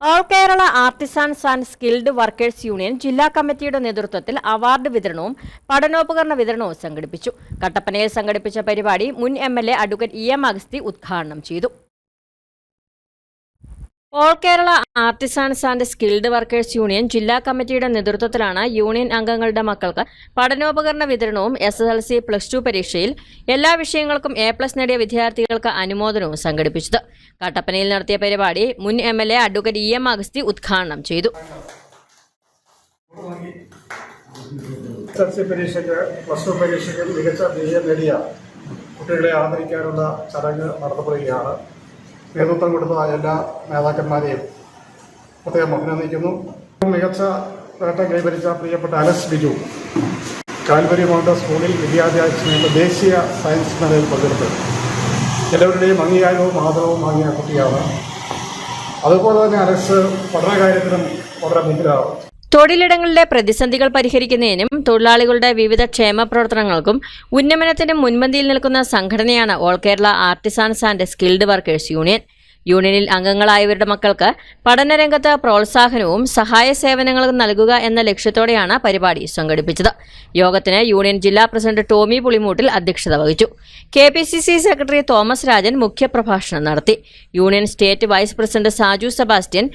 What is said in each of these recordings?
All Kerala artisans and skilled workers union ജില്ലാ കമ്മിറ്റിയുടെ നേതൃത്വത്തിൽ അവാർഡ് വിതരണവും പഠനോപകരണ വിതരണവും സംഘടിപ്പിച്ചു. കട്ടപ്പനയിൽ സംഘടിപ്പിച്ച പരിപാടി മുൻ M L A advocate E M Agasthy ഉദ്ഘാടനം ചെയ്തു. All Kerala artisans and skilled workers union ജില്ലാ കമ്മിറ്റിയുടെ നേതൃത്വത്തിലാണ് യൂണിയൻ അംഗങ്ങളുടെ മക്കൾക്ക് പഠനോപകരണ വിതരണവും S S L C plus two പരീക്ഷയിൽ എല്ലാ വിഷയങ്ങൾക്കും എ പ്ലസ് നേടിയ വിദ്യാർത്ഥികൾക്ക് അനുമോദനവും സംഘടിപ്പിച്ചത്. കട്ടപ്പനയിൽ നടത്തിയ പരിപാടി മുൻ M L A advocate E M Agasthy ഉദ്ഘാടനം ചെയ്തു. മികച്ച കുട്ടികളെ ആദരിക്കാനുള്ള ചടങ്ങ് നടത്തപ്പെടുകയാണ് നേതൃത്വം കൊടുത്ത എല്ലാ നേതാക്കന്മാരെയും പ്രത്യേകം അഭിനന്ദിക്കുന്നു. മികച്ച നേട്ടം കൈവരിച്ച പ്രിയപ്പെട്ട അലസ് ബിജു കാൽവരി മൗണ്ട് സ്കൂളിൽ വിദ്യാഭ്യാസ ദേശീയ സയൻസ് മേളയിൽ പങ്കെടുത്ത്. എല്ലാവരുടെയും അംഗീകാരവും ആദരവും വാങ്ങിയ കുട്ടിയാണ്. അതുപോലെ തന്നെ അലക്സ് പഠനകാര്യത്തിലും വളരെ മുമ്പിലാണ് തൊഴിലിടങ്ങളിലെ പ്രതിസന്ധികൾ പരിഹരിക്കുന്നതിനും തൊഴിലാളികളുടെ വിവിധ ക്ഷേമ പ്രവർത്തനങ്ങൾക്കും ഉന്നമനത്തിനും മുൻപന്തിയിൽ നിൽക്കുന്ന സംഘടനയാണ് all Kerala artisans and skilled workers union. യൂണിയനിൽ അംഗങ്ങളായവരുടെ മക്കൾക്ക് പഠനരംഗത്ത് പ്രോത്സാഹനവും സഹായ സേവനങ്ങളും നൽകുക എന്ന ലക്ഷ്യത്തോടെയാണ് പരിപാടി സംഘടിപ്പിച്ചത്. യോഗത്തിന് യൂണിയൻ ജില്ലാ പ്രസിഡന്റ് ടോമി പുളിമൂട്ടിൽ അധ്യക്ഷത വഹിച്ചു. കെ സെക്രട്ടറി തോമസ് രാജൻ മുഖ്യപ്രഭാഷണം നടത്തി. Union state vice president Saju Sebastian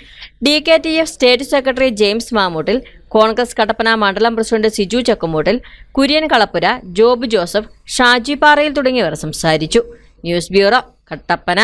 D K T F state secretary James Mamoottil Congress Kattappana മണ്ഡലം president Siju Chakkumoottil Kurian Kalappura Job Joseph Shaji Parayil തുടങ്ങിയവർ സംസാരിച്ചു. News bureau Kattappana.